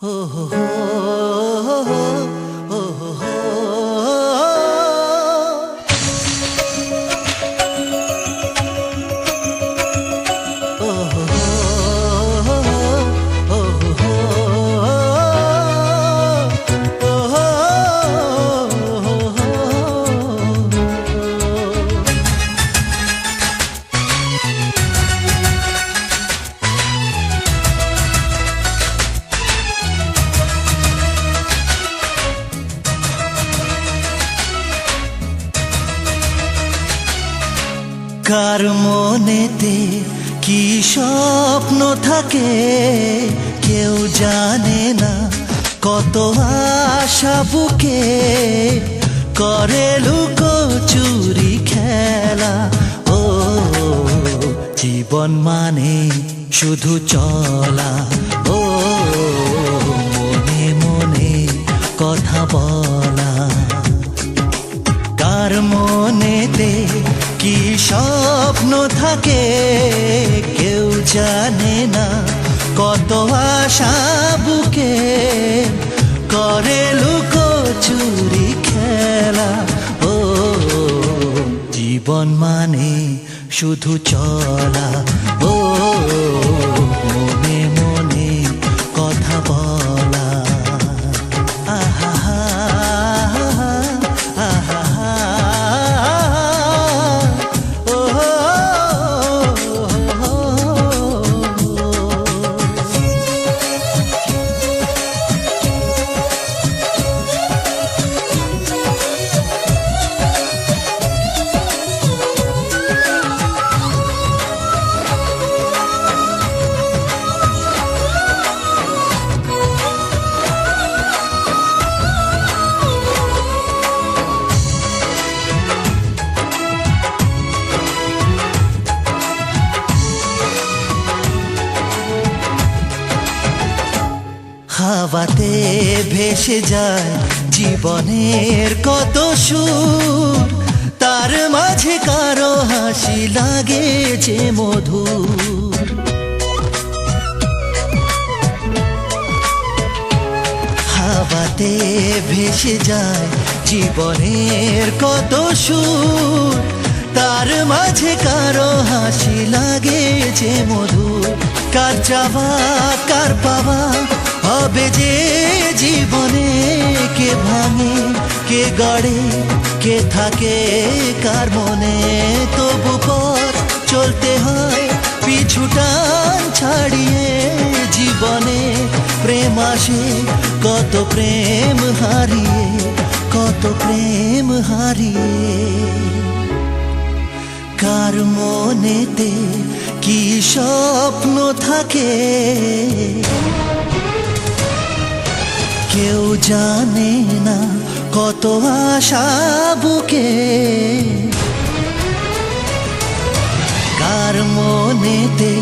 Oh, oh, oh. কার মনেতে কি স্বপ্ন থাকে কেউ জানে না। কত আশা বুকে করে লুকো চুরি খেলা। ও, জীবন মানে শুধু চলা। ও, মনে মনে কথা বলা। কার মনেতে কি স্বপ্ন থাকে কেউ জানে না। কত আশা বুকে করে লুকো চুরি খেলা। ও, জীবন মানে শুধু চলা। হাওয়াতে ভেসে যায় জীবনের কত সুর। তার মাঝে কারও হাসি লাগে যে মধুর। হাওয়াতে ভেসে যায় জীবনের কত সুর। তার মাঝে কারও হাসি লাগে যে মধুর। কার চাওয়া, কার পাওয়া হবে যে জীবনে কে ভাঙে, কে গড়ে, কে থাকে কার মনে, তবু পথ চলতে হয় পিছুটান ছাড়িয়ে জীবনে। প্রেম আসে, কত প্রেম হারিয়ে, কত প্রেম হারিয়ে। কার মনেতে কি স্বপ্ন থাকে? কেউ জানে না কত আশা বুকে। কার মনেতে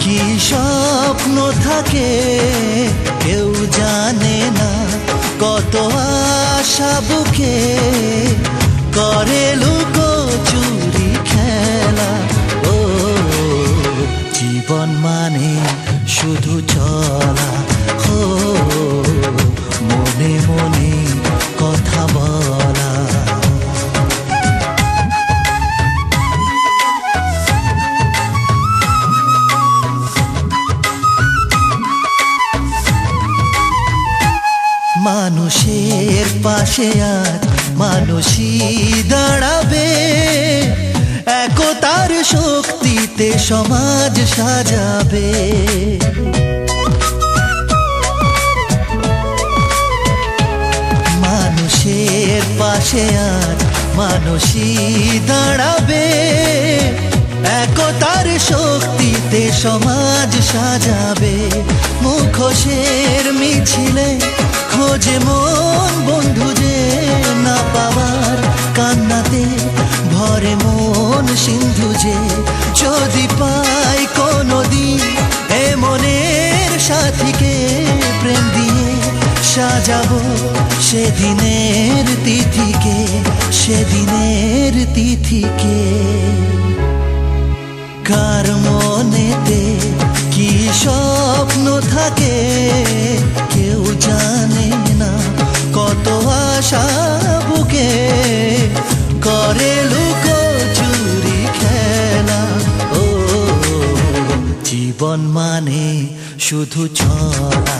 কি স্বপ্ন থাকে? কেউ জানে না কত আশা বুকে। করে লুকো পাশে আর মানুষই দাঁড়াবে। একতার শক্তিতে সমাজ সাজাবে। মানুষের পাশে আর মানুষই দাঁড়াবে। একতার শক্তিতে সমাজ সাজাবে, মুখোশের মিছিলে খোঁজে মন বন্ধু যে না পাওয়ার কান্নাতে, ভরে মন সিন্ধু যে যদি পাই কোনো দিন এ মনের সাথীকে প্রেম দিয়ে সাজাবো সেদিনের তিথিকে সেদিনের তিথিকে। কার মনেতে কি স্বপ্ন থাকে? কেউ জানে না কত আশা বুকে। করে লুকো চুরি খেলা। ও, জীবন মানে শুধু ছড়া